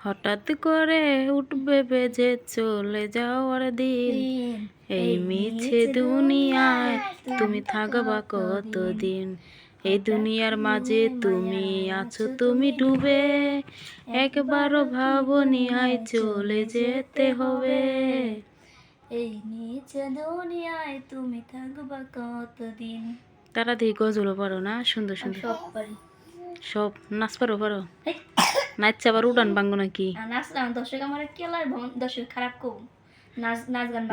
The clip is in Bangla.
হঠাৎ করে উঠবে বেজে চলে যাওয়ার দিন। এই মিছে দুনিয়ায় তুমি থাকবা কতদিন? এই দুনিয়ার মাঝে তুমি আছো তুমি ডুবে। একবারও ভাবনি আয় চলে যেতে হবে। এই নিচে দুনিয়ায় তুমি থাকবা কতদিন? তারা দিয়ে গজলও পারো না সুন্দর সুন্দর। সব পারি। সব নাচ পারো পারো নাচছে আবার উড়ান বাঙ্গো নাকি? আর দর্শক আমার কেলার দর্শক খারাপ কম নাচ নাচ গান